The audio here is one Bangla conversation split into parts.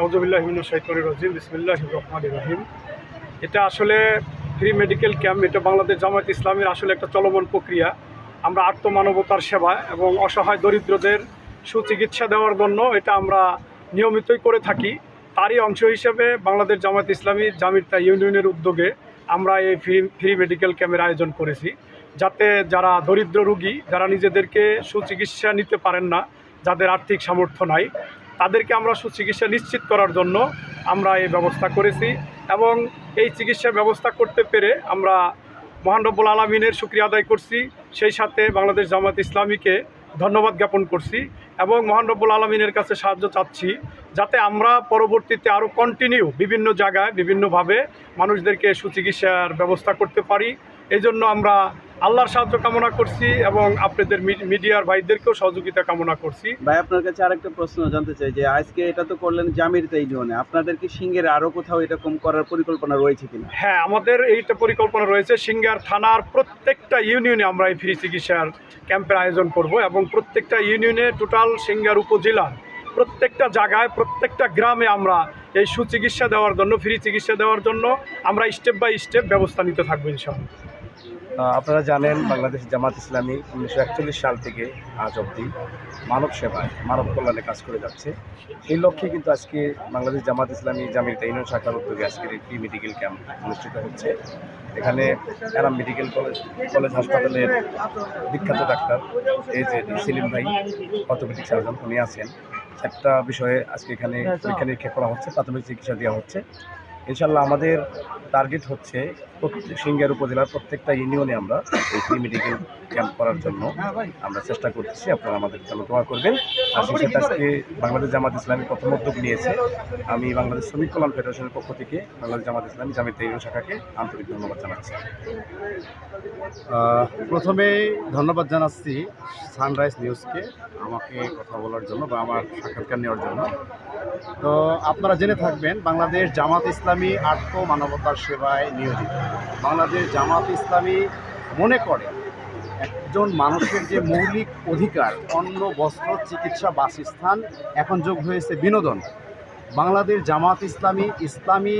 আউজবিল্লাহিমিন শৈতর রাজিম রহমান রহিম। এটা আসলে ফ্রি মেডিকেল ক্যাম্প এটা বাংলাদেশ জামায়াত ইসলামের আসলে একটা চলমান প্রক্রিয়া। আমরা আত্মমানবতার সেবা এবং অসহায় দরিদ্রদের সুচিকিৎসা দেওয়ার জন্য এটা আমরা নিয়মিতই করে থাকি। তারই অংশ হিসেবে বাংলাদেশ জামায়াত ইসলামী জামিরতা ইউনিয়নের উদ্যোগে আমরা এই ফ্রি ফ্রি মেডিকেল ক্যাম্পের আয়োজন করেছি। যাতে যারা দরিদ্র রুগী, যারা নিজেদেরকে সুচিকিৎসা নিতে পারেন না, যাদের আর্থিক সামর্থ্য নাই তাদেরকে আমরা সুচিকিৎসা নিশ্চিত করার জন্য আমরা এই ব্যবস্থা করেছি এবং এই চিকিৎসা ব্যবস্থা করতে পেরে আমরা মহান রব্বুল আলমিনের সুক্রিয়া আদায় করছি। সেই সাথে বাংলাদেশ জামাত ইসলামীকে ধন্যবাদ জ্ঞাপন করছি এবং মহান রব্বুল আলমিনের কাছে সাহায্য চাচ্ছি যাতে আমরা পরবর্তীতে আরও কন্টিনিউ বিভিন্ন জায়গায় বিভিন্নভাবে মানুষদেরকে সুচিকিৎসার ব্যবস্থা করতে পারি। এই জন্য আমরা আল্লাহর সাহায্য কামনা করছি এবং আপনাদের মিডিয়ার ভাইদেরকেও সহযোগিতা কামনা করছি। ভাই আপনার কাছে আরেকটা প্রশ্ন জানতে চাই যে আজকে এটা তো করলেন জামিরতে এই জন্য। আপনাদের কি সিঙ্গের আরও কোথাও এরকম করার পরিকল্পনা রয়েছে কিনা? হ্যাঁ আমাদের এইটা পরিকল্পনা রয়েছে। সিঙ্গার থানার প্রত্যেকটা ইউনিয়নে আমরা এই ফ্রি চিকিৎসার ক্যাম্পের আয়োজন করব এবং প্রত্যেকটা ইউনিয়নে টোটাল সিঙ্গার উপজেলার প্রত্যেকটা জায়গায় প্রত্যেকটা গ্রামে আমরা এই সুচিকিৎসা দেওয়ার জন্য ফ্রি চিকিৎসা দেওয়ার জন্য আমরা স্টেপ বাই স্টেপ ব্যবস্থা নিতে থাকব ইনশাআল্লাহ। আপনারা জানেন বাংলাদেশ জামাত ইসলামী উনিশশো একচল্লিশ সাল থেকে আজ অবধি মানব সেবায়, মানব কল্যাণে কাজ করে যাচ্ছে। এই লক্ষ্যে কিন্তু আজকে বাংলাদেশ জামাত ইসলামী জামির ইউনিয়ন শাখার উদ্যোগে আজকের প্রি মেডিকেল ক্যাম্প অনুষ্ঠিত হচ্ছে। এখানে অ্যারাম মেডিকেল কলেজ কলেজ হাসপাতালের বিখ্যাত ডাক্তার এই যে সেলিম ভাই, অর্থোপেডিক সার্জন, উনি আছেন। একটা বিষয়ে আজকে এখানে পরীক্ষা নিরীক্ষা করা হচ্ছে, প্রাথমিক চিকিৎসা দেওয়া হচ্ছে। ইনশাল্লাহ আমাদের টার্গেট হচ্ছে প্রত্যেক সিঙ্গার উপজেলার প্রত্যেকটা ইউনিয়নে আমরা এই ফ্রি মেডিকেল ক্যাম্প করার জন্য আমরা চেষ্টা করতেছি আপনারা আমাদের জন্য দোয়া করবেন। আর সেই আজকে বাংলাদেশ জামাত ইসলামী প্রথম উদ্যোগ নিয়েছে। আমি বাংলাদেশ শ্রমিক কল্যাণ ফেডারেশনের পক্ষ থেকে বাংলাদেশ জামাত ইসলামী জামিত ইউনিয়ন শাখাকে আন্তরিক ধন্যবাদ জানাচ্ছি। আহ, প্রথমেই ধন্যবাদ জানাচ্ছি সানরাইজ নিউজকে আমাকে কথা বলার জন্য বা আমার সাক্ষাৎকার নেওয়ার জন্য। তো আপনারা জেনে থাকবেন, বাংলাদেশ জামাত ইসলামী আর্থ মানবতার সেবায় নিয়োজিত। বাংলাদেশ জামাত ইসলামী মনে করে, একজন মানুষের যে মৌলিক অধিকার, অন্ন, বস্ত্র, চিকিৎসা, বাসস্থান, এখন যোগ হয়েছে বিনোদন। বাংলাদেশ জামাত ইসলামী ইসলামী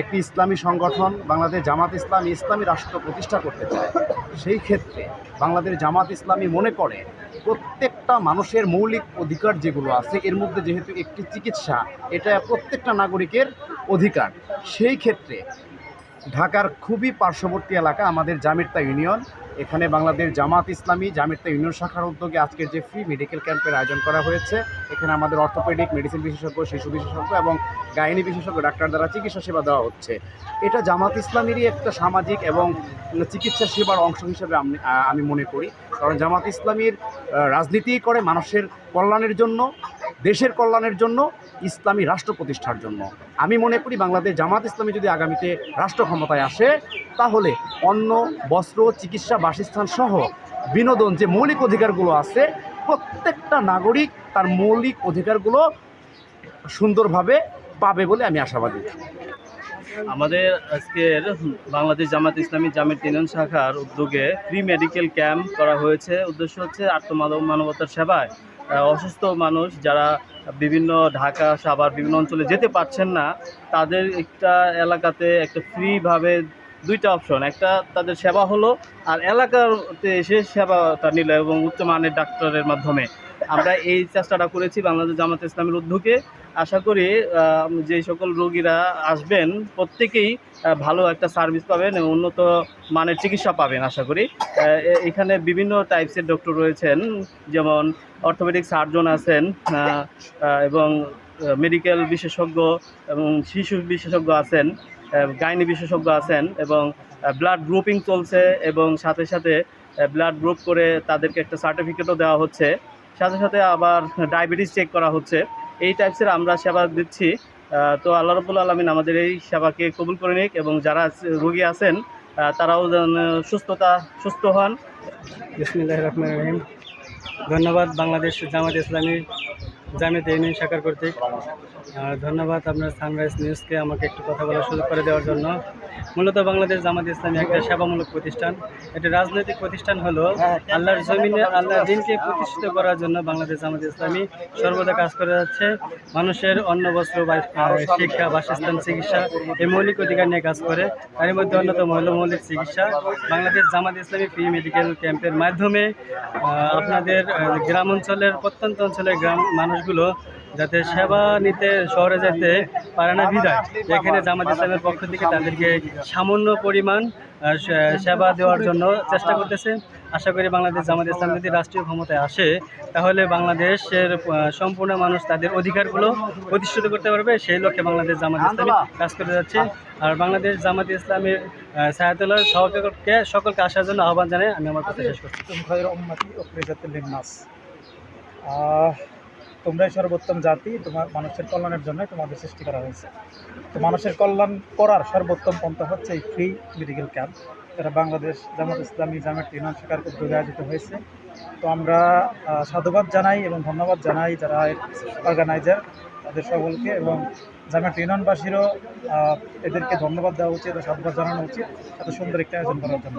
একটি ইসলামী সংগঠন, বাংলাদেশ জামাত ইসলামী ইসলামী রাষ্ট্র প্রতিষ্ঠা করতে চায়। সেই ক্ষেত্রে বাংলাদেশ জামাত ইসলামী মনে করে প্রত্যেকটা মানুষের মৌলিক অধিকার যেগুলো আছে, এর মধ্যে যেহেতু একটি চিকিৎসা, এটা প্রত্যেকটা নাগরিকের অধিকার। সেই ক্ষেত্রে ঢাকার খুবই পার্শ্ববর্তী এলাকা, আমাদের জামিরতা ইউনিয়ন। এখানে বাংলাদেশ জামাত ইসলামী জামিরতা ইউনিয়ন শাখার উদ্যোগে আজকের যে ফ্রি মেডিকেল ক্যাম্পের আয়োজন করা হয়েছে, এখানে আমাদের অর্থোপেডিক মেডিসিন বিশেষজ্ঞ, শিশু বিশেষজ্ঞ এবং গাইনি বিশেষজ্ঞ ডাক্তার দ্বারা চিকিৎসা সেবা দেওয়া হচ্ছে। এটা জামাত ইসলামেরই একটা সামাজিক এবং চিকিৎসা সেবার অংশ হিসেবে আমি আমি মনে করি। কারণ জামাত ইসলামীর রাজনীতি করে মানুষের কল্যাণের জন্য, দেশের কল্যাণের জন্য ইসলামী রাষ্ট্র প্রতিষ্ঠার জন্য। আমি মনে করি বাংলাদেশ জামাত ইসলামী যদি আগামীতে রাষ্ট্র ক্ষমতায় আসে, তাহলে অন্ন, বস্ত্র, চিকিৎসা, বাসস্থান সহ বিনোদন যে মৌলিক অধিকারগুলো আছে, প্রত্যেকটা নাগরিক তার মৌলিক অধিকারগুলো সুন্দরভাবে পাবে বলে আমি আশাবাদী। আমাদের আজকের বাংলাদেশ জামাত ইসলামী জামির তিনন শাখার উদ্যোগে ফ্রি মেডিকেল ক্যাম্প করা হয়েছে। উদ্দেশ্য হচ্ছে আত্মমানব মানবতার সেবায় অসুস্থ মানুষ যারা বিভিন্ন ঢাকা, সাভার, বিভিন্ন অঞ্চলে যেতে পারছেন না, তাদের একটা এলাকাতে একটা ফ্রিভাবে দুইটা অপশন। একটা তাদের সেবা হলো, আর এলাকাতে এসে সেবাটা নিল এবং উচ্চমানের ডাক্তারের মাধ্যমে। আমরা এই চেষ্টাটা করেছি বাংলাদেশ জামাত ইসলামের উদ্যোগে। আশা করি যে সকল রোগীরা আসবেন, প্রত্যেকেই ভালো একটা সার্ভিস পাবেন এবং উন্নত মানের চিকিৎসা পাবেন, আশা করি। এখানে বিভিন্ন টাইপসের ডক্টর রয়েছেন, যেমন অর্থোপেডিক সার্জন আছেন এবং মেডিকেল বিশেষজ্ঞ এবং শিশু বিশেষজ্ঞ আছেন গাইনি বিশেষজ্ঞ আছেন এবং ব্লাড গ্রুপিং চলছে এবং সাথে সাথে ব্লাড গ্রুপ করে তাদেরকে একটা সার্টিফিকেটও দেওয়া হচ্ছে। সাথে সাথে আবার ডায়াবেটিস চেক করা হচ্ছে। এই টাইপসের আমরা সেবা দিচ্ছি। তো আল্লাহ রবুল আলমিন আমাদের এই সেবাকে কবুল করে নিক এবং যারা রোগী আছেন তারাও সুস্থতা, সুস্থ হন। বিসমুল্লাহ রহমান রহিম। ধন্যবাদ বাংলাদেশ জামাত ইসলামী জামিয়াতে ইউনিয়ন শাখার কর্তৃক। ধন্যবাদ আপনার সানরাইজ নিউজকে আমাকে একটু কথা বলার সুযোগ করে দেওয়ার জন্য। মূলত বাংলাদেশ জামাত ইসলামী একটা সেবামূলক প্রতিষ্ঠান। এটা রাজনৈতিক প্রতিষ্ঠান হলো আল্লাহর জমিনে, আল্লাহর দিনকে প্রতিষ্ঠিত করার জন্য বাংলাদেশ জামাত ইসলামী সর্বদা কাজ করে যাচ্ছে। মানুষের অন্ন, বস্ত্র শিক্ষা, বাসস্থান, চিকিৎসা এই মৌলিক অধিকার নিয়ে কাজ করে। তার মধ্যে অন্যতম হলো মৌলিক চিকিৎসা। বাংলাদেশ জামাত ইসলামী ফ্রি মেডিকেল ক্যাম্পের মাধ্যমে আপনাদের গ্রাম অঞ্চলের প্রত্যন্ত অঞ্চলের গ্রাম মানুষগুলো যাতে সেবা নিতে শহরে যেতে পারে না বিদায় এখানে জামাত ইসলামের পক্ষ থেকে তাদেরকে সামান্য পরিমাণ সেবা দেওয়ার জন্য চেষ্টা করতেছে। আশা করি বাংলাদেশ জামাত ইসলাম যদি রাষ্ট্রীয় ক্ষমতায় আসে, তাহলে বাংলাদেশের সম্পূর্ণ মানুষ তাদের অধিকারগুলো প্রতিষ্ঠিত করতে পারবে। সেই লক্ষ্যে বাংলাদেশ জামাত ইসলামী কাজ করে যাচ্ছে। আর বাংলাদেশ জামাত ইসলামের সায়াতুল্লাহ সকলকে সকলকে আসার জন্য আহ্বান জানাই। আমি আমার কথা শেষ করছি। তোমরাই সর্বোত্তম জাতি, তোমার মানুষের কল্যাণের জন্য তোমাদের সৃষ্টি করা হয়েছে। তো মানুষের কল্যাণ করার সর্বোত্তম পন্থা হচ্ছে এই ফ্রি মেডিকেল ক্যাম্প এটা বাংলাদেশ জামাত ইসলামী জামাত ইউনিয়ন শিকার উদ্যোগে আয়োজিত হয়েছে। তো আমরা সাধুবাদ জানাই এবং ধন্যবাদ জানাই যারা অর্গানাইজার তাদের সকলকে এবং জামাত ইউনিয়নবাসীরও এদেরকে ধন্যবাদ দেওয়া উচিত সাধুবাদ জানানো উচিত। এত সুন্দর একটা আয়োজন করার জন্য।